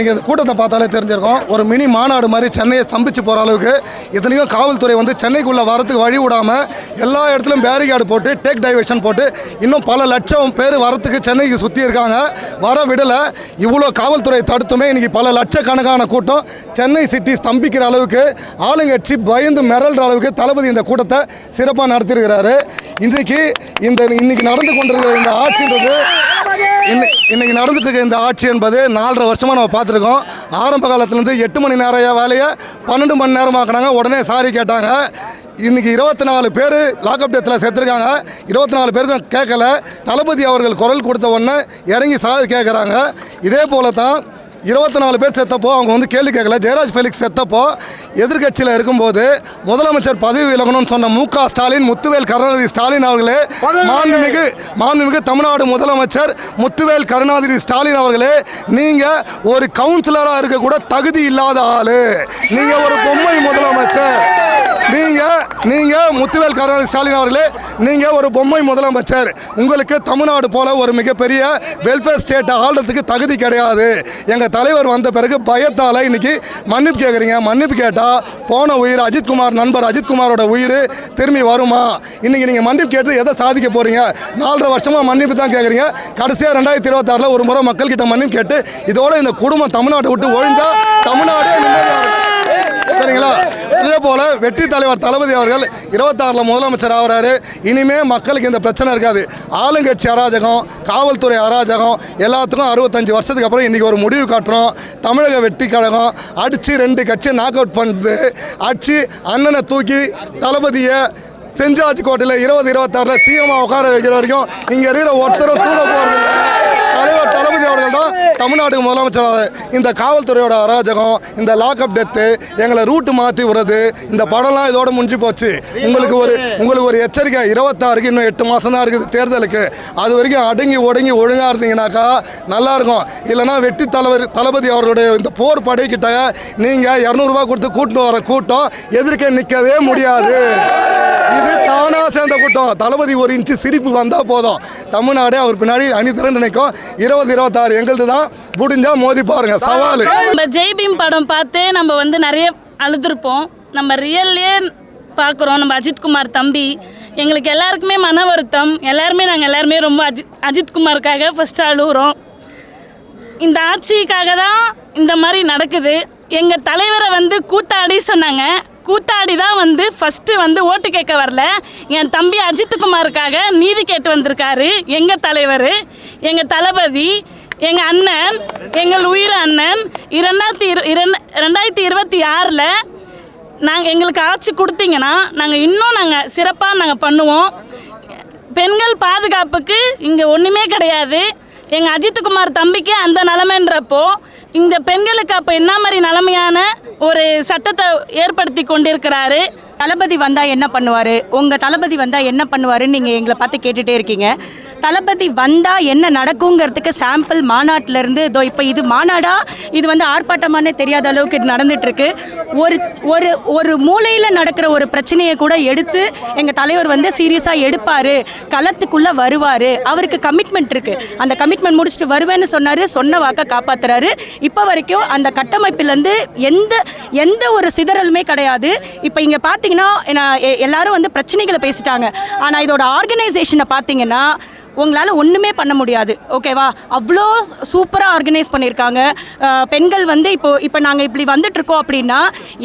நீங்கள் இந்த கூட்டத்தை பார்த்தாலே தெரிஞ்சிருக்கும். ஒரு மினி மாநாடு மாதிரி சென்னையை ஸ்தம்பிச்சு போகிற அளவுக்கு இத்தனையும் காவல்துறை வந்து சென்னைக்குள்ளே வரத்துக்கு வழி விடாமல் எல்லா இடத்துலையும் பேரிகார்டு போட்டு டேக் டைவர்ஷன் போட்டு இன்னும் பல லட்சம் பேர் வரத்துக்கு சென்னைக்கு சுற்றி இருக்காங்க. வர விடலை. இவ்வளோ காவல்துறை தடுத்துமே இன்னைக்கு பல லட்சக்கணக்கான கூட்டம் சென்னை சிட்டி ஸ்தம்பிக்கிற அளவுக்கு ஆளுங்கட்சி பயந்து மிரள்ற அளவுக்கு தளபதி இந்த கூட்டத்தை சிறப்பாக நடத்தியிருக்கிறாரு. இன்றைக்கு இந்த இன்னைக்கு நடந்து கொண்டிருக்கிற இந்த ஆட்சின்றது இன்னை- இன்னைக்கு நடந்துட்டு இருக்க இந்த ஆட்சி என்பது நாலரை வருஷமாக நம்ம பார்த்துருக்கோம். ஆரம்ப காலத்துலேருந்து எட்டு மணி நேரம் வேலையை பன்னெண்டு மணி நேரமாக்குனாங்க. உடனே சாரி கேட்டாங்க. இன்னைக்கு இருபத்தி நாலு பேர் லாக்அப் டெத்தில் சேர்த்துருக்காங்க இருபத்தி நாலு பேருக்கும் கேட்கல. தளபதி அவர்கள் குரல் கொடுத்த உடனே இறங்கி சாரி கேட்குறாங்க இதே போல தான் இருபத்தி நாலு பேர் செத்தப்போ அவங்க வந்து கேள்வி கேட்கல. ஜெயராஜ் ஃபெலிக்ஸ் செத்தப்போ எதிர்க்கட்சியில் இருக்கும்போது முதலமைச்சர் பதவி விலகணும்னு சொன்ன மு க ஸ்டாலின் முத்துவேல் கருணாநிதி ஸ்டாலின் அவர்களே மாண்புமிகு மாண்புமிகு தமிழ்நாடு முதலமைச்சர் முத்துவேல் கருணாநிதி ஸ்டாலின் அவர்களே நீங்கள் ஒரு கவுன்சிலராக இருக்க கூட தகுதி இல்லாத ஆளு. நீங்கள் ஒரு பொம்மை முதலமைச்சர். நீங்க நீங்க முத்துவேல் கருணாநிதி ஸ்டாலின் அவர்களே நீங்க ஒரு பொம்மை முதலமைச்சர். உங்களுக்கு தமிழ்நாடு போல ஒரு மிகப்பெரிய வெல்ஃபேர் ஸ்டேட்டை ஆள்றதுக்கு தகுதி கிடையாது. தலைவர் வந்த பிறகு பயத்தால் இன்றைக்கி மன்னிப்பு கேட்குறீங்க மன்னிப்பு கேட்டால் போன உயிர் அஜித்குமார் நண்பர் அஜித்குமாரோட உயிர் திரும்பி வருமா? இன்றைக்கி நீங்கள் மன்னிப்பு கேட்டு எதை சாதிக்க போகிறீங்க நாலரை வருஷமாக மன்னிப்பு தான் கேட்குறீங்க கடைசியாக ரெண்டாயிரத்தி இருபத்தாறில் ஒரு முறை மக்கள்கிட்ட மன்னிப்பு கேட்டு இதோட இந்த குடும்பம் தமிழ்நாட்டை விட்டு ஒழிஞ்சால் தமிழ்நாடே நிம்மதியாக இருக்கும். சரிங்களா? அதே போல வெற்றி தலைவர் தளபதி அவர்கள் இருபத்தாறில் முதலமைச்சர் ஆகிறாரு. இனிமே மக்களுக்கு இந்த பிரச்சனை இருக்காது. ஆளுங்கட்சி அராஜகம் காவல்துறை அராஜகம் எல்லாத்துக்கும் அறுபத்தஞ்சு வருஷத்துக்கு அப்புறம் இன்றைக்கி ஒரு முடிவு காட்டுறோம். தமிழக வெற்றி கழகம் அடித்து ரெண்டு கட்சியை நாக் அவுட் பண்ணுது. அடிச்சு அண்ணனை தூக்கி தளபதியை செஞ்சாஜி கோட்டையில் இருபது இருபத்தாறில் சிஎம்மா உட்கார வைக்கிற வரைக்கும் இங்கே இருக்கிற ஒருத்தரும் தூங்க போகிறது தான் தமிழ்நாட்டுக்கு முதலமைச்சர் இந்த காவல்துறையோட அராஜகம் இந்த லாக்அப் டெத்து எங்களை ரூட்டு மாற்றி விடுறது இந்த படம்லாம் இதோட முடிஞ்சு போச்சு. உங்களுக்கு ஒரு உங்களுக்கு ஒரு எச்சரிக்கை இருபத்தாறுக்கு இன்னும் எட்டு மாதம் தான் இருக்குது தேர்தலுக்கு. அது வரைக்கும் அடங்கி ஒடுங்கி ஒழுங்காக இருந்தீங்கன்னாக்கா நல்லாயிருக்கும் இல்லைனா இல்லைன்னா தலைவர் தளபதி அவர்களுடைய இந்த போர் படைக்கிட்ட நீங்கள் இரநூறுபா கொடுத்து கூட்டிட்டு வர கூட்டம் எதிர்க்க நிற்கவே முடியாது. இது தானாக சேர்ந்த கூட்டம். தளபதி ஒரு இன்ச்சு சிரிப்பு வந்தால் போதும். தமிழ்நாடே அவர் பின்னாடி அணி திரண்டு நிற்கும். இருபது இருபத்தாறு எங்களது தான் முடிஞ்சா மோதி பாருங்க சவால். நம்ம ஜெய்பீம் படம் பார்த்து நம்ம வந்து நிறைய அழுதுருப்போம். நம்ம ரியல்லே பார்க்குறோம். நம்ம அஜித்குமார் தம்பி. எங்களுக்கு எல்லாருக்குமே மன வருத்தம். எல்லாருமே நாங்கள் எல்லாருமே ரொம்ப அஜித் அஜித்குமாருக்காக ஃபஸ்ட்டு அழுகுறோம். இந்த ஆட்சிக்காக தான் இந்த மாதிரி நடக்குது. எங்கள் தலைவரை வந்து கூத்தாடி சொன்னாங்க. கூத்தாடி தான் வந்து ஃபஸ்ட்டு வந்து ஓட்டு கேட்க வரல. என் தம்பி அஜித்குமாருக்காக நீதி கேட்டு வந்திருக்காரு. எங்கள் தலைவர் எங்கள் தளபதி எங்கள் அண்ணன் எங்கள் உயிர் அண்ணன் இரண்டாயிரத்தி இரு ரெண்டாயிரத்தி இருபத்தி ஆறில் நாங்கள் எங்களுக்கு ஆட்சி கொடுத்தீங்கன்னா நாங்கள் இன்னும் நாங்கள் சிறப்பாக நாங்கள் பண்ணுவோம். பெண்கள் பாதுகாப்புக்கு இங்கே ஒன்றுமே கிடையாது. எங்கள் அஜித்குமார் தம்பிக்கு அந்த நிலமைன்றப்போ இந்த பெண்களுக்கு அப்போ என்ன மாதிரி நிலைமையான ஒரு சட்டத்தை ஏற்படுத்தி கொண்டிருக்கிறாரு? தளபதி வந்தால் என்ன பண்ணுவார்? உங்கள் தளபதி வந்தால் என்ன பண்ணுவாருன்னு நீங்கள் எங்களை பார்த்து கேட்டுகிட்டே இருக்கீங்க. தளபதி வந்தால் என்ன நடக்குங்கிறதுக்கு சாம்பிள் மாநாட்டிலேருந்து இதோ இப்போ இது மாநாடா? இது வந்து ஆர்ப்பாட்டமானே தெரியாத அளவுக்கு இது நடந்துகிட்ருக்கு ஒரு ஒரு ஒரு மூலையில் நடக்கிற ஒரு பிரச்சனையை கூட எடுத்து எங்கள் தலைவர் வந்து சீரியஸாக எடுப்பார். களத்துக்குள்ளே வருவார். அவருக்கு கமிட்மெண்ட் இருக்குது அந்த கமிட்மெண்ட் முடிச்சுட்டு வருவேன்னு சொன்னார். சொன்ன வாக்கை காப்பாத்துறாரு. இப்போ வரைக்கும் அந்த கட்டமைப்பிலேருந்து எந்த எந்த ஒரு சிதறலுமே கிடையாது. இப்போ இங்கே பார்த்தீங்கன்னா எல்லாரும் வந்து பிரச்சனைகளை பேசிட்டாங்க. ஆனால் இதோட ஆர்கனைசேஷனை பார்த்தீங்கன்னா உங்களால் ஒன்றுமே பண்ண முடியாது. ஓகேவா அவ்வளோ சூப்பராக ஆர்கனைஸ் பண்ணியிருக்காங்க பெண்கள் வந்து இப்போ இப்போ நாங்கள் இப்படி வந்துட்டுருக்கோம் அப்படின்னா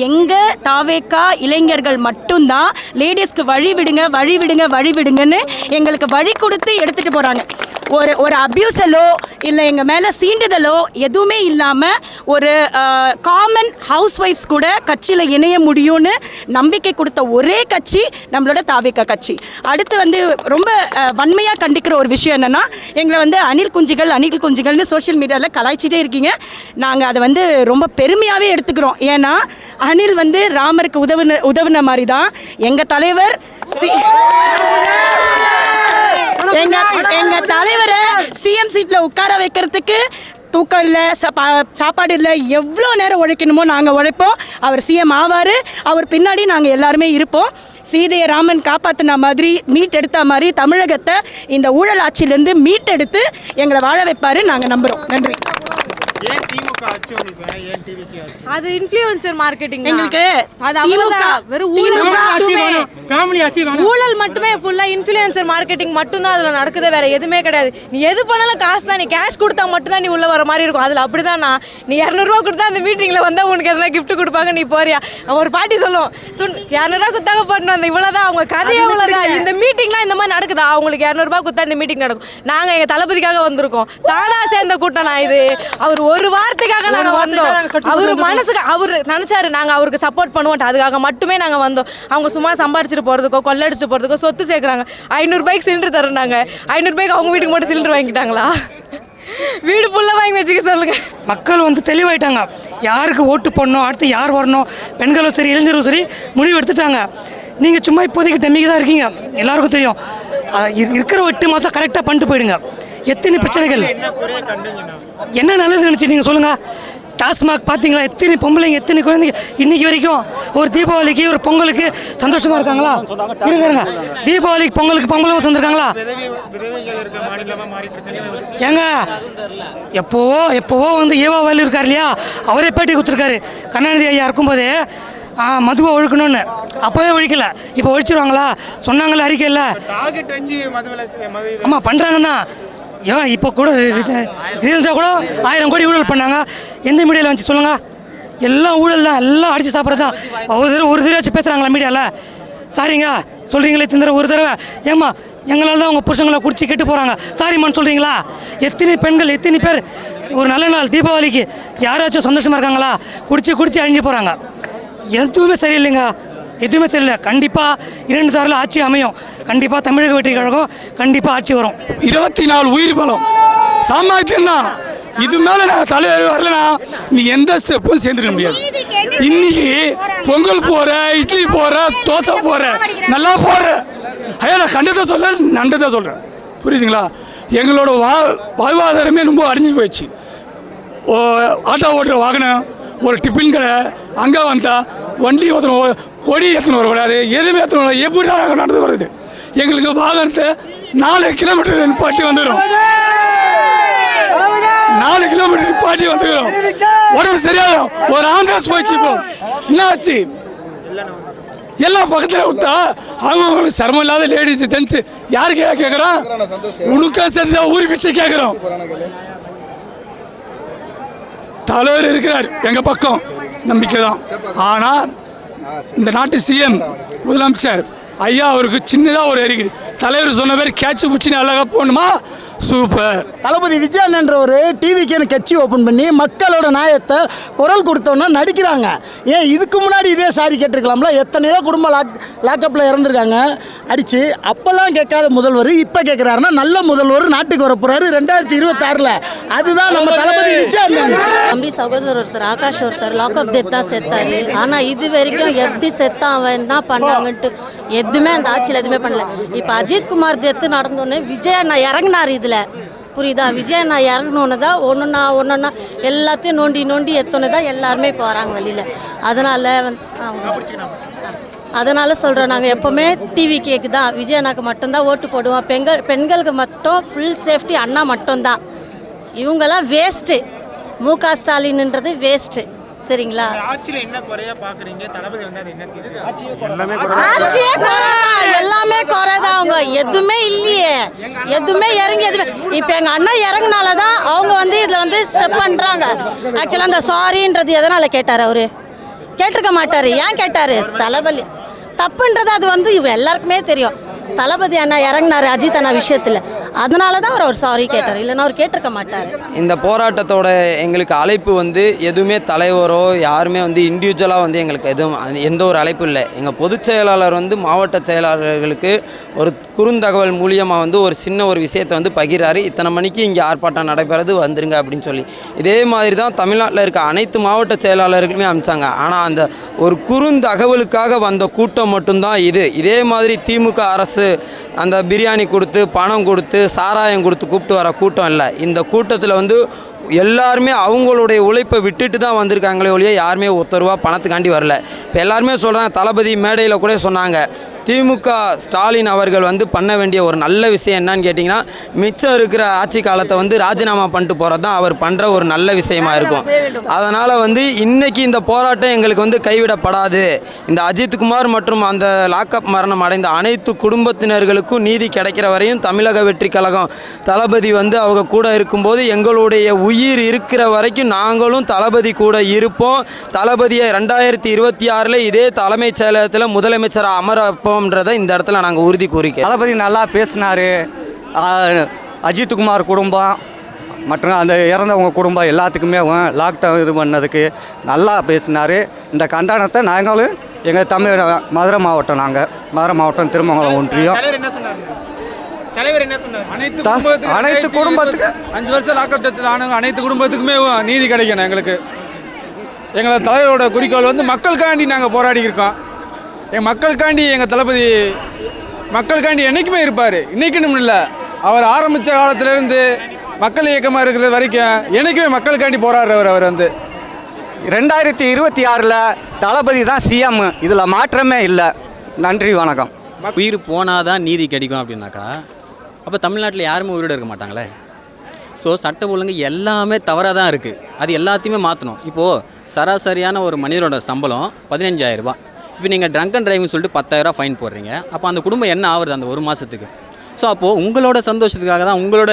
எங்கள் தாவேக்கா இளைஞர்கள் மட்டும்தான் லேடிஸ்க்கு வழி விடுங்க வழி விடுங்க வழி விடுங்கன்னு எங்களுக்கு வழி கொடுத்து எடுத்துகிட்டு போகிறாங்க ஒரு ஒரு அப்யூஸலோ இல்லை எங்கள் மேலே சீண்டுதலோ எதுவுமே இல்லாமல் ஒரு காமன் ஹவுஸ் ஒய்ஃப்ஸ் கூட கட்சியில் இணைய முடியும்னு நம்பிக்கை கொடுத்த ஒரே கட்சி நம்மளோட தாவேக்கா கட்சி. அடுத்து வந்து ரொம்ப வன்மையாக கண்டிக்கிற ஒரு விஷயம் என்னென்னா எங்களை வந்து அணில் குஞ்சுகள் அணில் குஞ்சுகள்னு சோஷியல் மீடியாவில் கலாய்ச்சிட்டே இருக்கீங்க. நாங்கள் அதை வந்து ரொம்ப பெருமையாகவே எடுத்துக்கிறோம். ஏன்னா அணில் வந்து ராமருக்கு உதவுன உதவுன மாதிரி தான் எங்கள் தலைவர் சி எங்க எங்க தலைவரை சிஎம் சீட்ல உட்கார வைக்கிறதுக்கு தூக்கம் இல்லை சாப்பாடு இல்லை எவ்வளோ நேரம் உழைக்கணுமோ நாங்கள் உழைப்போம். அவர் சிஎம் ஆவார். அவர் பின்னாடி நாங்கள் எல்லாருமே இருப்போம். சீதையை ராமன் காப்பாற்றின மாதிரி மீட் எடுத்த மாதிரி தமிழகத்தை இந்த ஊழல் ஆட்சியிலேருந்து மீட்டெடுத்து எங்களை வாழ வைப்பாரு நாங்கள் நம்புகிறோம் நன்றி. அது இன்ஃப்ளூயன்சர் மார்க்கெட்டிங் எங்களுக்கு அது அவ்வளவுதான் வெறும் ஊழல் மட்டுமே. ஃபேமிலி ஆச்சு வேணாம். ஊழல் மட்டுமே ஃபுல்லா இன்ஃப்ளூயன்சர் மார்க்கெட்டிங் மட்டும்தான் அதுல நடக்குது. வேற எதுவுமே கிடையாது. நீ எது பண்ணாலும் காசு தான். நீ கேஷ் கொடுத்தா மட்டும் தான் நீ உள்ள வர மாதிரி இருக்கும். அதுல அப்படிதான்? நான் நீ இரநூறுவா கொடுத்தா அந்த மீட்டிங்ல வந்தா உனக்கு எதனா gift கொடுப்பாங்க. நீ போறியா? ஒரு பாட்டி சொல்லும் இரநூறுவா கொடுத்தாங்க பண்ணணும் அந்த இவ்வளவுதான். அவங்க கதையே அவ்வளவுதான் இந்த மீட்டிங்லாம் இந்த மாதிரி நடக்குதா? அவங்களுக்கு இரநூறுபா கொடுத்தா இந்த மீட்டிங் நடக்கும். நாங்க எங்க தளபதிக்காக வந்திருக்கோம். தானா சேர்ந்த கூட்டம் நான் இது? அவர் ஒரு வார்த்தைக்காக நாங்க வந்தோம். அவர் மனசுக்கு அவர் நினைச்சாரு நாங்க அவருக்கு சப்போர்ட் பண்ணுவோம் அதுக்காக மட்டுமே நாங்க வந்தோம். அவங்க சும்மா சம்பாரிச்சிட்டு போறதுக்கோ கொள்ளடிச்சிட்டு போறதுக்கோ சொத்து சேர்க்குறாங்க. ஐநூறு பைக் சிலிண்டர் தரேன்னாங்க ஐநூறு பைக் அவங்க வீட்டுக்கு மட்டும் சிலிண்டர் வாங்கிட்டாங்களா வீடு ஃபுல்லாக வாங்கி வச்சுக்க சொல்லுங்க. மக்கள் வந்து தெளிவாயிட்டாங்க. யாருக்கு ஓட்டு போடணும் அடுத்து யார் வரணும்? பெண்களும் சரி இளைஞரும் சரி முடிவு எடுத்துட்டாங்க. நீங்கள் சும்மா இப்போதைக்கு டெம்மிக்கு தான் இருக்கீங்க. எல்லாருக்கும் தெரியும். இருக்கிற எட்டு மாதம் கரெக்டாக பண்ணிட்டு போயிடுங்க. எத்தனை பிரச்சனைகள்? என்ன நல்லது நினச்சி நீங்கள் சொல்லுங்கள் டாஸ்மாக் பார்த்தீங்களா எத்தனை பொம்பளைங்க எத்தனை குழந்தைங்க? இன்னைக்கு வரைக்கும் ஒரு தீபாவளிக்கு ஒரு பொங்கலுக்கு சந்தோஷமா இருக்காங்களா? இருங்க இருங்க. தீபாவளிக்கு பொங்கலுக்கு பொங்கலும் வந்திருக்காங்களா? ஏங்க எப்போவோ எப்போவோ வந்து ஏவா வேலு இருக்கார் இல்லையா? அவரே பேட்டி கொடுத்துருக்காரு. கருணாநிதி ஐயா இருக்கும்போதே மதுவை ஒழிக்கணும்னு. அப்போவே ஒழிக்கல. இப்போ ஒழிச்சிருவாங்களா? சொன்னாங்கல்ல அறிக்கை இல்லை டார்கெட் வச்சு மதுவிலக்கு மது ஆமாம் பண்ணுறாங்கன்னா ஏன் இப்போ கூட ரீல்ஸாக கூட ஆயிரம் கோடி ஊழல் பண்ணாங்க. எந்த மீடியாவில் வந்து சொல்லுங்கள் எல்லாம் ஊழல் தான் எல்லாம் அடித்து சாப்பிட்றது தான். ஒரு தடவை ஒரு தடவை பேசுகிறாங்களா மீடியாவில் சாரிங்க சொல்கிறீங்களே இத்தனை தடவை ஒரு தடவை. ஏம்மா எங்களால் தான் உங்கள் புருஷங்களை குடிச்சு கெட்டு போகிறாங்க சாரிம்மான்னு சொல்கிறீங்களா எத்தனை பெண்கள் எத்தனை பேர் ஒரு நல்ல நாள் தீபாவளிக்கு யாராச்சும் சந்தோஷமாக இருக்காங்களா? குடிச்சு குடிச்சு அழிஞ்சு போகிறாங்க எதுவுமே சரியில்லைங்க. எதுவுமே சரியில்லை கண்டிப்பாக இரண்டு தாரில் ஆட்சி அமையும். கண்டிப்பாக தமிழக வெற்றி கழகம் கண்டிப்பாக ஆட்சி வரும். இருபத்தி நாலு உயிர் பலம். சாமர்த்தியம் தான் இது மேல நான் தலைவர் வரலனா நீ எந்த ஸ்டெப்பும் சேர்ந்துக்க முடியாது. இன்னைக்கு பொங்கல் போற இட்லி போற தோசை போற நல்லா போற. ஐயா நான் கண்டதை சொல்ல நண்டதை சொல்றேன். புரியுதுங்களா? எங்களோட வா வாழ்வாதாரமே ரொம்ப அடிஞ்சு போயிடுச்சு. ஓ ஆட்டோ ஓட்டுற வாகனம் ஒரு டிஃபின் கடை அங்கே வந்தா வண்டி ஏற்றணும் கொடி ஏற்றணும் வரக்கூடாது எதுவுமே ஏற்றணும் எப்படி தான் நடந்து வருது எங்களுக்கு வாகனத்தை நாலு கிலோமீட்டர் நிப்பாட்டி வந்துடும் நாலு கிலோமீட்டர் நிப்பாட்டி வந்துடும் உடம்பு சரியாகும் ஒரு ஆம்புலன்ஸ் போயிடுச்சு இப்போ என்ன ஆச்சு? எல்லாம் பக்கத்தில் விட்டா அவங்கவுங்களுக்கு சிரமம் இல்லாத லேடிஸ் தெரிஞ்சு யாருக்கு கேட்குறோம் உனக்கா சேர்ந்து தான் ஊறி பிச்சை கேட்குறோம் தலைவர் இருக்கிறார் எங்கள் பக்கம். நம்பிக்கை தான் ஆனால் இந்த நாட்டு சிஎம் முதலமைச்சர் ஐயா அவருக்கு சின்னதாக ஒரு அறிக்கை தலைவர் சொன்ன பேர் கேட்சு பிடிச்சின்னு அழகாக போகணுமா? சூப்பர். தளபதி விஜயன்ற ஒரு டிவிக்குன்னு கட்சி ஓப்பன் பண்ணி மக்களோட நியாயத்தை குரல் கொடுத்தோன்னா நடிக்கிறாங்க. ஏன் இதுக்கு முன்னாடி இதே சாரி கேட்டிருக்கலாம்ல? எத்தனையோ குடும்பம் லாக் லாக்கப்பில் இறந்துருக்காங்க. அடித்து அப்போல்லாம் கேட்காத முதல்வர் இப்போ கேட்குறாருன்னா நல்ல முதல்வர் நாட்டுக்கு வர போகிறாரு ரெண்டாயிரத்தி இருபத்தாறில். அதுதான் நம்ம தளபதி! விஜயண்ணன் தம்பி சகோதரர் ஒருத்தர் ஆகாஷ் ஒருத்தர் லாக்அப் டெத் தான் செத்தாரு. ஆனால் இது வரைக்கும் எப்படி செத்தான் அவன் என்ன பண்ணாங்கன்ட்டு எதுவுமே அந்த ஆட்சியில் எதுவுமே பண்ணல. இப்போ அஜித் குமார் டெத்து நடந்தோடனே விஜய் அண்ணா இறங்கினார் இதில். புரியுதா? விஜய் அண்ணா இறங்கணுன்னு தான் ஒன்றுனா ஒன்றுனா எல்லாத்தையும் நோண்டி நோண்டி எத்தோன்னு தான் எல்லாருமே இப்போ வராங்க வெளியில். அதனால் வந்து அதனால் சொல்கிறோம் நாங்கள் எப்போவுமே டிவி கேக்கு தான் விஜய் அண்ணாக்கு மட்டும்தான் ஓட்டு போடுவோம். பெண்கள் பெண்களுக்கு மட்டும் ஃபுல் சேஃப்டி அண்ணா மட்டும்தான். இவங்கெல்லாம் வேஸ்ட்டு மு க ஸ்டாலின்ன்றது வேஸ்ட்டு சரிங்களா? ஆட்சியில என்ன குறையா பாக்குறீங்க? தளபதி வந்து என்ன ஆட்சியே குறைதான் எல்லாமே குறைதான் அவங்க? எதுவுமே இல்லையே. எதுவுமே இறங்கி எதுவுமே இப்போ எங்கள் அண்ணன் இறங்குனால தான் அவங்க வந்து இதில் வந்து ஸ்டெப் பண்ணுறாங்க ஆக்சுவலாக அந்த சாரின்றது எதனால் கேட்டார் அவரு? கேட்டிருக்க மாட்டார். ஏன் கேட்டார்? தளபதி. தப்புன்றது அது வந்து இவ எல்லாருக்குமே தெரியும். தளபதி அண்ணா இறங்குனாரு அஜித் அண்ணா விஷயத்தில். அதனால தான் அவர் ஒரு சாரி கேட்டார். இல்லைன்னா அவர் கேட்டிருக்க மாட்டார். இந்த போராட்டத்தோட எங்களுக்கு அழைப்பு வந்து எதுவுமே தலைவரோ யாருமே வந்து இண்டிவிஜுவலாக வந்து எங்களுக்கு எதுவும் எந்த ஒரு அழைப்பும் இல்லை. எங்கள் பொதுச் செயலாளர் வந்து மாவட்ட செயலாளர்களுக்கு ஒரு குறுந்தகவல் மூலியமாக வந்து ஒரு சின்ன ஒரு விஷயத்தை வந்து பகிர்றாரு. இத்தனை மணிக்கு இங்கே ஆர்ப்பாட்டம் நடைபெறது வந்துருங்க அப்படின்னு சொல்லி. இதே மாதிரி தான் தமிழ்நாட்டில் இருக்க அனைத்து மாவட்ட செயலாளர்களுமே அமிச்சாங்க. ஆனால் அந்த ஒரு குறுந்தகவலுக்காக வந்த கூட்டம் மட்டும்தான் இது. இதே மாதிரி திமுக அரசு அந்த பிரியாணி கொடுத்து பணம் கொடுத்து சாராயம் கொடுத்து கூப்பிட்டு வர கூட்டம் இல்லை. இந்த கூட்டத்தில் வந்து எல்லாருமே அவங்களுடைய உழைப்பை விட்டுட்டு தான் வந்திருக்காங்களே ஒழிய யாருமே ஒருத்தர் பணத்துக்காண்டி வரல. இப்போ எல்லாருமே சொல்கிறாங்க தளபதி மேடையில் கூட சொன்னாங்க திமுக ஸ்டாலின் அவர்கள் வந்து பண்ண வேண்டிய ஒரு நல்ல விஷயம் என்னன்னு கேட்டிங்கன்னா மிச்சம் இருக்கிற ஆட்சி காலத்தை வந்து ராஜினாமா பண்ணிட்டு போகிறது தான் அவர் பண்ணுற ஒரு நல்ல விஷயமா இருக்கும். அதனால் வந்து இன்னைக்கு இந்த போராட்டம் எங்களுக்கு வந்து கைவிடப்படாது. இந்த அஜித்குமார் மற்றும் அந்த லாக்அப் மரணம் அடைந்த அனைத்து குடும்பத்தினர்களுக்கும் நீதி கிடைக்கிற வரையும் தமிழக வெற்றி கழகம் தளபதி வந்து அவங்க கூட இருக்கும்போது எங்களுடைய உயிர் இருக்கிற வரைக்கும் நாங்களும் தளபதி கூட இருப்போம். தளபதியை ரெண்டாயிரத்தி இருபத்தி ஆறில் இதே தலைமைச் செயலகத்தில் முதலமைச்சர் அமர வைப்போம்ன்றதை இந்த இடத்துல நாங்கள் உறுதி கூறிக்கிறோம் தளபதி நல்லா பேசினார். அஜித்குமார் குடும்பம் மற்றும் அந்த இறந்தவங்க குடும்பம் எல்லாத்துக்குமே லாக்டவுன் இது பண்ணதுக்கு நல்லா பேசினார். இந்த கண்டனத்தை நாங்களும் எங்கள் தமிழ் மதுரை மாவட்டம் நாங்கள் மதுரை மாவட்டம் திருமங்கலம் ஒன்றியம். தலைவர் என்ன சொன்னாருங்க தலைவர் என்ன சொன்னார்? அனைத்து குடும்பத்துக்கு அனைத்து குடும்பத்துக்கு அஞ்சு வருஷம் லாக்கப்டத்தில் ஆனவங்க அனைத்து குடும்பத்துக்குமே நீதி கிடைக்கணும் எங்களுக்கு. எங்களை தலைவரோட குறிக்கோள் வந்து மக்களுக்காண்டி நாங்கள் போராடி இருக்கோம் எங்கள் மக்களுக்காண்டி எங்கள் தளபதி மக்களுக்காண்டி என்றைக்குமே இருப்பார். இன்னைக்குன்னு இல்லை. அவர் ஆரம்பித்த காலத்திலேருந்து மக்கள் இயக்கமாக இருக்கிற வரைக்கும் என்றைக்குமே மக்களுக்காண்டி போராடுறவர் அவர் வந்து. ரெண்டாயிரத்தி இருபத்தி ஆறில் தளபதி தான் சிஎம் இதில் மாற்றமே இல்லை. நன்றி வணக்கம். உயிர் போனால் தான் நீதி கிடைக்கும் அப்படின்னாக்கா அப்போ தமிழ்நாட்டில் யாருமே உயிரோடு இருக்க மாட்டாங்களே? ஸோ சட்ட ஒழுங்கு எல்லாமே தவறாக தான் இருக்குது அது எல்லாத்தையுமே மாற்றணும் இப்போது சராசரியான ஒரு மனிதரோட சம்பளம் 15000 ரூபாய். இப்போ நீங்கள் ட்ரங்க் அண்ட் டிரைவிங் சொல்லிட்டு 10000 ரூபாய் ஃபைன் போடுறீங்க. அப்போ அந்த குடும்பம் என்ன ஆகுது அந்த ஒரு மாதத்துக்கு ஸோ அப்போது உங்களோட சந்தோஷத்துக்காக தான் உங்களோட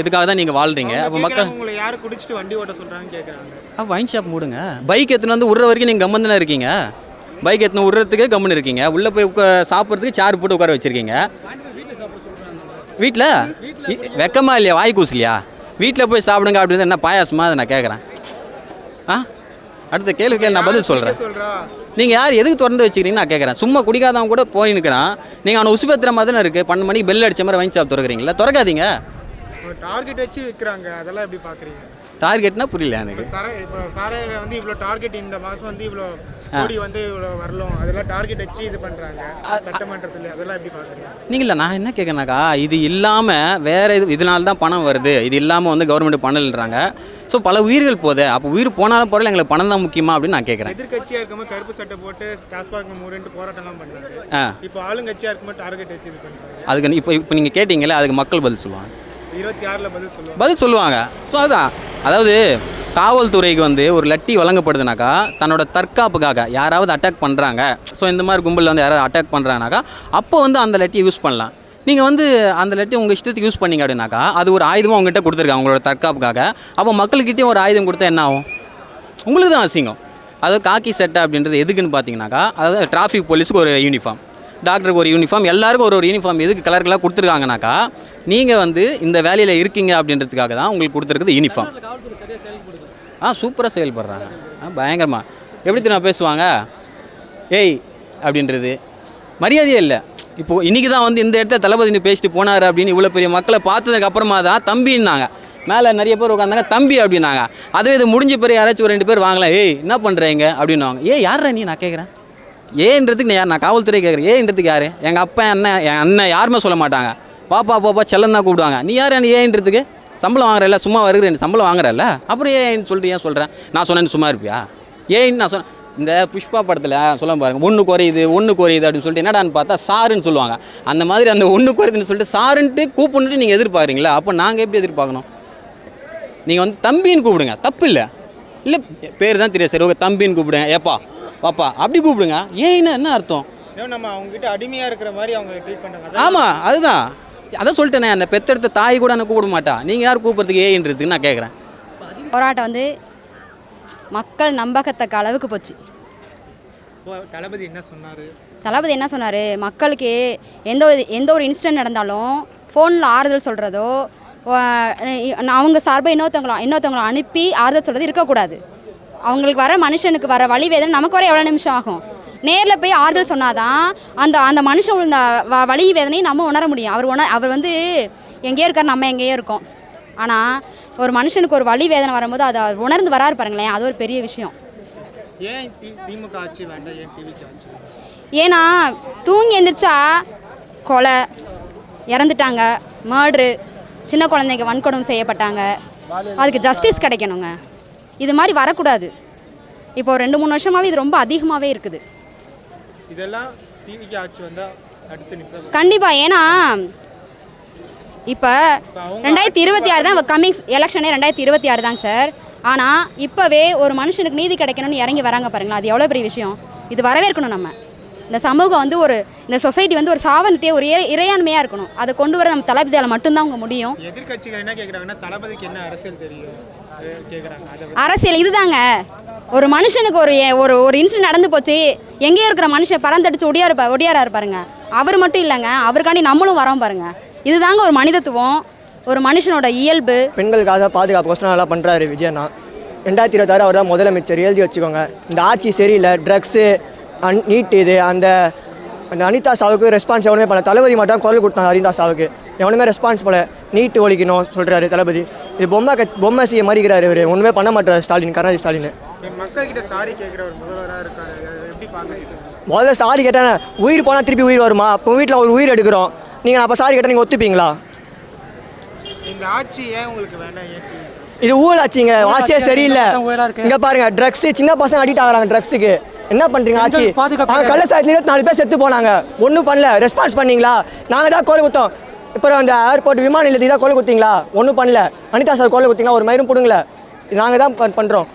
இதுக்காக தான் நீங்கள் வாழ்கிறீங்க அப்போ மக்கள் உங்களை யாரு குடிச்சிட்டு வண்டி ஓட்ட சொல்றாங்கன்னு கேக்குறாங்க. அப்போ வைன் ஷாப் மூடுங்க. பைக் எடுத்துன்னு வந்து விட்ற வரைக்கும் நீங்கள் கம்மன் தானே இருக்கீங்க? பைக் எடுத்துன்னு விட்றதுக்கே கம்மன் இருக்கீங்க. உள்ளே போய் உட்கா சாப்பிட்றதுக்கு சேர் போட்டு உட்கார வச்சுருக்கீங்க. வீட்டில் வெக்கமா இல்லையா? வாய் கூசலையா? வீட்டில் போய் சாப்பிடுங்க அப்படின்னு என்ன பாயாசமா? அதை நான் கேட்குறேன் ஆ? அடுத்த கேள்வி கேள்வி நான் பதில் சொல்கிறேன் நீங்கள் யார் எதுக்கு திறந்து வச்சுக்கிறீங்கன்னு நான் கேட்குறேன் சும்மா குடிக்காதவங்க கூட போய் நிற்கிறான் நீங்கள் அவனை உசுபத்திர மாதிரி தானே இருக்குது பன்னெண்டு மணிக்கு பெல் அடிச்ச மாதிரி வாங்கி சாப்பிட்டு திறக்கிறீங்களா திறக்காதீங்க. டார்கெட் வச்சு விற்கிறாங்க அதெல்லாம் எப்படி பார்க்குறீங்க டார்கெட்னா புரியல எனக்கு. சாரையில வந்து இவ்வளோ டார்கெட் இந்த மாதம் வந்து இவ்வளோ கோடி வந்து இவ்வளோ வரலாம். அதெல்லாம் டார்கெட் வச்சு இது பண்ணுறாங்க சட்டமன்றத்தில். அதெல்லாம் எப்படி பார்க்குறீங்க நீங்கள நான் என்ன கேட்குறேனாக்கா இது இல்லாமல் வேறு இது இதனால தான் பணம் வருது. இது இல்லாமல் வந்து கவர்மெண்ட் பண்ணலன்றாங்க. ஸோ பல உயிர்கள் போதே அப்போ உயிர் போனாலும் பரவாயில்ல எங்களுக்கு பணம் தான் முக்கியமா அப்படின்னு நான் கேட்குறேன் எதிர்கட்சியாக இருக்கும்போது கருப்பு சட்டை போட்டு டாஸ்மாக் மூடுன்ட்டு போராட்டம்லாம் பண்ணாங்க ஆ. இப்போ ஆளுங்கட்சியாக இருக்கும்போது டார்கெட் வச்சு இது பண்ணுறாங்க அதுக்கு இப்போ இப்போ நீங்கள் கேட்டீங்களே அதுக்கு மக்கள் பதில் சொல்லுவாங்க. பதில் சொல்லுவாங்க. ஸோ அதுதான். அதாவது காவல்துறைக்கு வந்து ஒரு லட்டி வழங்கப்படுதுனாக்கா தன்னோட தற்காப்புக்காக யாராவது அட்டாக் பண்ணுறாங்க ஸோ இந்த மாதிரி கும்பலில் வந்து யாராவது அட்டாக் பண்ணுறாங்கனாக்கா அப்போ வந்து அந்த லட்டியை யூஸ் பண்ணலாம். நீங்கள் வந்து அந்த லட்டி உங்கள் இஷ்டத்துக்கு யூஸ் பண்ணீங்க அப்படின்னாக்கா அது ஒரு ஆயுதமாக உங்ககிட்ட கொடுத்துருக்காங்க உங்களோட தற்காப்புக்காக. அப்போ மக்கள்கிட்டயும் ஒரு ஆயுதம் கொடுத்தா என்ன ஆகும்? உங்களுக்கு தான் அசிங்கம். அதாவது காக்கி சட்டை அப்படின்றது எதுக்குன்னு பார்த்தீங்கன்னாக்கா அதாவது டிராஃபிக் போலீஸுக்கு ஒரு யூனிஃபார்ம் டாக்டருக்கு ஒரு யூனிஃபார்ம் எல்லாருக்கும் ஒரு ஒரு யூனிஃபார்ம் எதுக்கு கலர் கலராக கொடுத்துருக்காங்கனாக்கா நீங்கள் வந்து இந்த வேலையில் இருக்கீங்க அப்படின்றதுக்காக தான் உங்களுக்கு கொடுத்துருக்குது யூனிஃபார்ம் ஆ சூப்பராக செயல்படுறாங்க. ஆ பயங்கரமாக எப்படி தெரியுமா பேசுவாங்க? ஏய் அப்படின்றது. மரியாதையே இல்லை. இப்போது இன்றைக்கி தான் வந்து இந்த இடத்துல தளபதி பேசிட்டு போனார் அப்படின்னு இவ்வளோ பெரிய மக்களை பார்த்ததுக்கு அப்புறமா தான் தம்பின்னாங்க. மேலே நிறைய பேர் உட்காந்தாங்க தம்பி அப்படின்னாங்க. அதே இது முடிஞ்ச பிறகு யாராச்சும் ஒரு ரெண்டு பேர் வாங்கலாம். ஏய் என்ன பண்ணுறீங்க அப்படின்னுவாங்க ஏய் யாரா நீ? நான் கேட்குறேன் ஏன்றதுக்கு யார்? நான் காவல்துறை கேட்குறேன். ஏன்றதுக்கு யார்? எங்கள் அப்பா அண்ணன் என் அண்ணன் யாருமே சொல்ல மாட்டாங்க. பாப்பா பாப்பா செல்லம் தான் கூப்பிடுவாங்க. நீ யார்? என்ன ஏன்றதுக்கு? சம்பளம் வாங்குறல்ல சும்மா வருகிறேன். சம்பளம் வாங்குறல்ல அப்புறம் ஏன்னு சொல்லிட்டு ஏன் சொல்கிறேன் நான் சொன்னேன்னு சும்மா இருப்பியா? ஏன்னு நான் சொன்னேன் இந்த புஷ்பா படத்தில் சொல்ல பாருங்கள் ஒன்று குறையுது ஒன்று குறையுது அப்படின்னு சொல்லிட்டு என்னடான்னு பார்த்தா சாருன்னு சொல்லுவாங்க. அந்த மாதிரி அந்த ஒன்று குறையுதுன்னு சொல்லிட்டு சாருன்ட்டு கூப்பிட்டு நீங்கள் எதிர்பார்க்குறீங்களா? அப்போ நாங்கள் எப்படி எதிர்பார்க்கணும்? நீங்கள் வந்து தம்பின்னு கூப்பிடுங்க. தப்பு இல்லை. இல்லை பேர் தான் தெரியாது. சரி ஓகே தம்பின்னு கூப்பிடுங்க. ஏப்பா பாப்பா அப்படி கூப்பிடுங்க. ஏன்னா என்ன அர்த்தம்? ஏன் நம்ம அவங்க கிட்ட அடிமையாக இருக்கிற மாதிரி அவங்க ட்ரீட் பண்ணுறாங்க ஆமாம் அதுதான். அதான் சொல்லிட்டேனே அந்த பெத்தெடுத்த தாய் கூட எனக்கு கூப்பிட மாட்டா. நீங்கள் யார் கூப்பிட்றதுக்கு ஏன்றதுக்கு நான் கேட்குறேன் போராட்டம் வந்து மக்கள் நம்பகத்தக்க அளவுக்கு போச்சு. தளபதி என்ன சொன்னார்? தளபதி என்ன சொன்னார்? மக்களுக்கு எந்த ஒரு எந்த ஒரு இன்சிடென்ட் நடந்தாலும் ஃபோனில் ஆறுதல் சொல்கிறதோ அவங்க சார்பாக இன்னொருத்தவங்கள இன்னொருத்தவங்கள அனுப்பி ஆறுதல் சொல்கிறது இருக்கக்கூடாது. அவங்களுக்கு வர மனுஷனுக்கு வர வழி வேதனை நமக்கு வர எவ்வளோ நிமிஷம் ஆகும்? நேரில் போய் ஆறுதல் சொன்னாதான் அந்த அந்த மனுஷன் உள்ள வ வலி வேதனையை நம்ம உணர முடியும். அவர் உண அவர் வந்து எங்கேயோ இருக்கார் நம்ம எங்கேயோ இருக்கோம். ஆனால் ஒரு மனுஷனுக்கு ஒரு வலி வேதனை வரும்போது அதை உணர்ந்து வராரு பாருங்களேன் அது ஒரு பெரிய விஷயம்? ஏன்னா தூங்கி எந்திரிச்சா கொலை இறந்துட்டாங்க மர்ட்ரு சின்ன குழந்தைங்க வன்கொடுமை செய்யப்பட்டாங்க. அதுக்கு ஜஸ்டிஸ் கிடைக்கணுங்க. இது மாதிரி வரக்கூடாது. இப்போ ரெண்டு மூணு வருஷமாகவே இது ரொம்ப அதிகமாகவே இருக்குது. இதெல்லாம் டிவிக்கு ஆட்சி வந்தால் அடுத்து நிற்க கண்டிப்பாக ஏன்னா இப்போ ரெண்டாயிரத்தி இருபத்தி ஆறு தான் கம்மிங் எலெக்ஷனே ரெண்டாயிரத்தி இருபத்தி ஆறு தாங்க சார் ஆனால் இப்போவே ஒரு மனுஷனுக்கு நீதி கிடைக்கணும்னு இறங்கி வராங்க பாருங்களா அது எவ்வளோ பெரிய விஷயம்? இது வரவேற்கணும் நம்ம. இந்த சமூகம் வந்து ஒரு இந்த சொசைட்டி வந்து ஒரு சாவன்ட்டே ஒரு இறை இறையாண்மையாக இருக்கணும். அதை கொண்டு வர நம்ம தளபதியால் மட்டும்தான் அவங்க முடியும். எதிர்க்கட்சிகள் என்ன கேட்குறாங்கன்னா தளபதிக்கு என்ன அரசியல் தெரியும்? அரசியல் இதுதாங்க. ஒரு மனுஷனுக்கு ஒரு ஒரு ஒரு இன்சிடென்ட் நடந்து போச்சு எங்கேயோ இருக்கிற மனுஷன் பறந்தடிச்சு ஒடியாரு பா ஒடியாரா பாருங்க. அவர் மட்டும் இல்லைங்க அவருக்காண்டி நம்மளும் வரோம் பாருங்க. இதுதாங்க ஒரு மனிதத்துவம் ஒரு மனுஷனோட இயல்பு. பெண்களுக்காக பாதுகாப்பு கொஸ்டின் நல்லா பண்ணுறாரு விஜயண்ணா ரெண்டாயிரத்தி இருபத்தாறு அவர் தான் முதலமைச்சர். எழுதி வச்சுக்கோங்க. இந்த ஆட்சி சரியில்லை ட்ரக்ஸு அன் நீட் இது அந்த அந்த அனிதா சாவுக்கு ரெஸ்பான்ஸ் எவனுமே பண்ணல. தளபதி மட்டும் குரல் கொடுத்தாங்க அனிதா சாவுக்கு. எவனுமே ரெஸ்பான்ஸ் பண்ணல. நீட் ஒழிக்கணும் சொல்கிறாரு தளபதி. இது பொம்மை க பொம்மை செய்ய மறிக்கிறாரு இவர். ஒன்றுமே பண்ண மாட்டார் ஸ்டாலின் கருணாநிதி ஸ்டாலின். முதல்ல சாரி கேட்டேன் உயிர் போனால் திருப்பி உயிர் வருமா? இப்போ வீட்டில் ஒரு உயிர் எடுக்கிறோம். நீங்கள் அப்போ சாரி கேட்டால் நீங்கள் ஒத்துப்பீங்களா? இது ஊழல் ஆச்சுங்க ஆட்சியே சரியில்லை. இங்க பாருங்க ட்ரக்ஸ் சின்ன பசங்க அடிக்ட் ஆகுறாங்க ட்ரக்ஸுக்கு என்ன பண்றீங்க ஆட்சி அவங்க கள்ளசாயத்தில் இருபத்தி நாலு பேர் செத்து போனாங்க. ஒன்றும் பண்ணல. ரெஸ்பான்ஸ் பண்ணீங்களா? நாங்கள் தான் கோல் குத்தோம். இப்போ அந்த ஏர்போர்ட் விமான நிலையத்துக்கு தான் கோல் குத்தீங்களா? ஒன்றும் பண்ணல. அனிதா சார் கோல் குத்தீங்களா? ஒரு மயிரும் பிடுங்கல. நாங்கள் தான் பண்- பண்றோம்.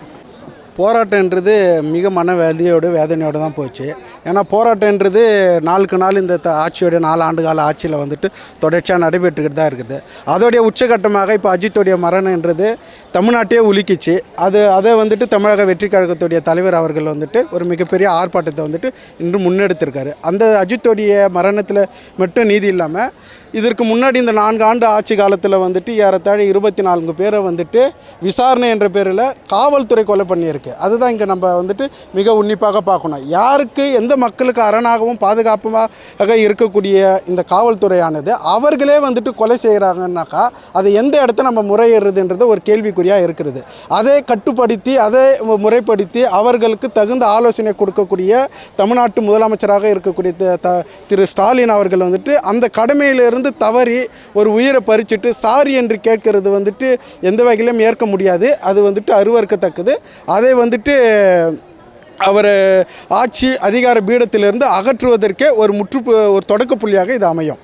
போராட்டன்றது மிக மன வேதியோடு வேதனையோடு தான் போச்சு. ஏன்னா போராட்டன்றது நாளுக்கு நாள் இந்த த- ஆட்சியோட நாலு ஆண்டு கால ஆட்சியில் வந்துட்டு தொடர்ச்சியாக நடைபெற்றுக்கிட்டு தான் இருக்குது. அதோடைய உச்சகட்டமாக இப்போ அஜித்துடைய மரணன்றது தமிழ்நாட்டையே உலுக்கிச்சு. அது அதை வந்துட்டு தமிழக வெற்றி கழகத்துடைய தலைவர் அவர்கள் வந்துட்டு ஒரு மிகப்பெரிய ஆர்ப்பாட்டத்தை வந்துட்டு இன்று முன்னெடுத்திருக்காரு. அந்த அஜித்துடைய மரணத்தில் மட்டும் நீதி இல்லாமல் இதற்கு முன்னாடி இந்த நான்கு ஆண்டு ஆட்சி காலத்தில் வந்துட்டு ஏறத்தாழ இருபத்தி நான்கு பேரை வந்துட்டு விசாரணை என்ற பேரில் காவல்துறை கொலை பண்ணியிருக்கு. அதுதான் இங்கே நம்ம வந்துட்டு மிக உன்னிப்பாக பார்க்கணும். யாருக்கு எந்த மக்களுக்கு அரணாகவும் பாதுகாப்பாக இருக்கக்கூடிய இந்த காவல்துறையானது அவர்களே வந்துட்டு கொலை செய்கிறாங்கன்னாக்கா அதை எந்த இடத்த நம்ம முறையிடுறதுன்றது ஒரு கேள்விக்குறியாக இருக்கிறது. அதை கட்டுப்படுத்தி அதை முறைப்படுத்தி அவர்களுக்கு தகுந்த ஆலோசனை கொடுக்கக்கூடிய தமிழ்நாட்டு முதலமைச்சராக இருக்கக்கூடிய த- திரு ஸ்டாலின் அவர்கள் வந்துட்டு அந்த கடமையிலிருந்து தவறி ஒரு உயிரை பறிச்சுட்டு சாரி என்று கேட்கறது வந்துட்டு எந்த வகையிலும் ஏற்க முடியாது. அது வந்துட்டு அருவறுக்கத்தக்கது அதை வந்துட்டு அவர் ஆட்சி அதிகார பீடத்திலிருந்து அகற்றுவதற்கே ஒரு முற்று ஒரு தொடக்க புள்ளியாக இது அமையும்.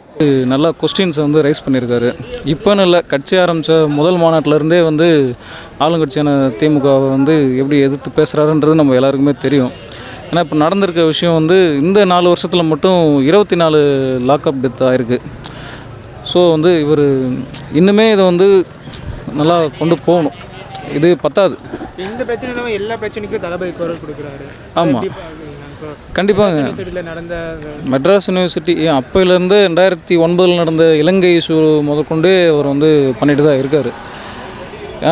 நல்லா கொஸ்டின்ஸை வந்து ரைஸ் பண்ணியிருக்காரு. இப்போன்னு இல்லை கட்சி ஆரம்பித்த முதல் மாநாட்டிலேருந்தே வந்து ஆளுங்கட்சியான திமுகவை வந்து எப்படி எதிர்த்து பேசுகிறாருன்றது நம்ம எல்லாருக்குமே தெரியும். ஏன்னா இப்போ நடந்திருக்க விஷயம் வந்து இந்த நாலு வருஷத்தில் மட்டும் இருபத்தி நாலு லாக்அப் டெத் ஆகிருக்கு ஸோ வந்து இவர் இன்னுமே இதை வந்து நல்லா கொண்டு போகணும். இது பத்தாது. இந்த பிரச்சனை இல்லாமல் எல்லா பிரச்சனைக்கும் தளபதி குரல் கொடுக்குறாரு. ஆமா. கண்டிப்பாக யூனிவர்சிட்டியில் நடந்த மெட்ராஸ் யூனிவர்சிட்டி அப்போலேருந்து ரெண்டாயிரத்தி ஒன்பதில் நடந்த இலங்கை இஷ்யூ முதற்கொண்டு அவர் வந்து பண்ணிட்டு தான் இருக்கார்.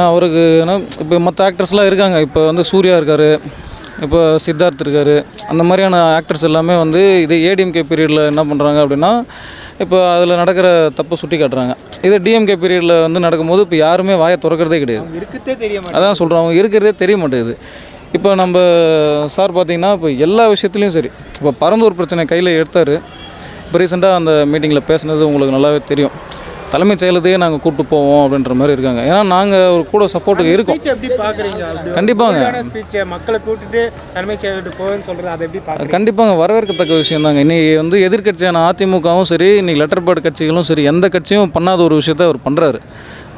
அவருக்கு ஏன்னா இப்போ மற்ற ஆக்டர்ஸ்லாம் இருக்காங்க. இப்போ வந்து சூர்யா இருக்கார் இப்போ சித்தார்த் இருக்கார். அந்த மாதிரியான ஆக்டர்ஸ் எல்லாமே வந்து இது ஏடிஎம்கே பீரியடில் என்ன பண்ணுறாங்க அப்படின்னா இப்போ அதில் நடக்கிற தப்பை சுட்டி காட்டுறாங்க. இது டிஎம்கே பீரியடில் வந்து நடக்கும்போது இப்போ யாருமே வாயை திறக்கிறதே கிடையாது. இருக்குதே தெரிய மாட்டேங்குது. அதான் சொல்கிறோம் அவங்க இருக்கிறதே தெரிய மாட்டேங்குது. இப்போ நம்ம சார் பார்த்தீங்கன்னா இப்போ எல்லா விஷயத்துலையும் சரி. இப்போ பரந்தூர் பிரச்சனை கையில் எடுத்தார். இப்போ ரீசெண்டாக அந்த மீட்டிங்கில் பேசுனது உங்களுக்கு நல்லாவே தெரியும். தலைமைச் செயலத்தையே நாங்கள் கூப்பிட்டு போவோம் அப்படின்ற மாதிரி இருக்காங்க. ஏன்னா நாங்கள் ஒரு கூட சப்போர்ட்டுக்கு இருக்கோம். கண்டிப்பாங்க. மக்களை கூட்டிட்டு தலைமைச் செயலர்கிட்ட போவேன்னு சொல்கிறது அதை எப்படி கண்டிப்பாக வரவேற்கத்தக்க விஷயம் தாங்க இன்றைக்கி வந்து எதிர்க்கட்சியான அதிமுகவும் சரி இன்றைக்கி லெட்டர் பேர்டு கட்சிகளும் சரி எந்த கட்சியும் பண்ணாத ஒரு விஷயத்தை அவர் பண்ணுறாரு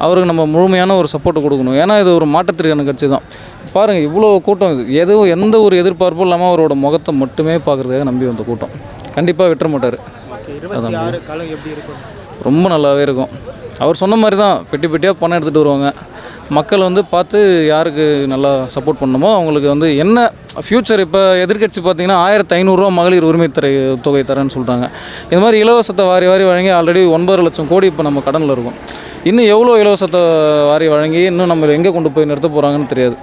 அவருக்கு நம்ம முழுமையான ஒரு சப்போர்ட் கொடுக்கணும். ஏன்னா இது ஒரு மாற்றத்திற்கான கட்சி தான் பாருங்கள் இவ்வளோ கூட்டம் இது. எதுவும் எந்த ஒரு எதிர்பார்ப்பும் இல்லாமல் அவரோட முகத்தை மட்டுமே பார்க்குறதுக்காக நம்பி வந்த கூட்டம். கண்டிப்பாக விட்டுற மாட்டார். இருபத்தி ரொம்ப நல்லாவே இருக்கும். அவர் சொன்ன மாதிரி தான் பெட்டி பெட்டியாக பணம் எடுத்துகிட்டு வருவாங்க. மக்கள் வந்து பார்த்து யாருக்கு நல்லா சப்போர்ட் பண்ணணுமோ அவங்களுக்கு வந்து என்ன ஃப்யூச்சர் இப்போ எதிர்க்கட்சி பார்த்தீங்கன்னா ஆயிரத்தி ஐநூறுரூவா மகளிர் உரிமை தரை தொகை தரேன்னு சொல்கிறாங்க இந்த மாதிரி இலவசத்தை வாரி வாரி வழங்கி ஆல்ரெடி ஒன்பது லட்சம் கோடி இப்போ நம்ம கடனில் இருக்கும். இன்னும் எவ்வளோ இலவசத்தை வாரி வழங்கி இன்னும் நம்ம எங்கே கொண்டு போய் நிறுத்த போகிறாங்கன்னு தெரியாது.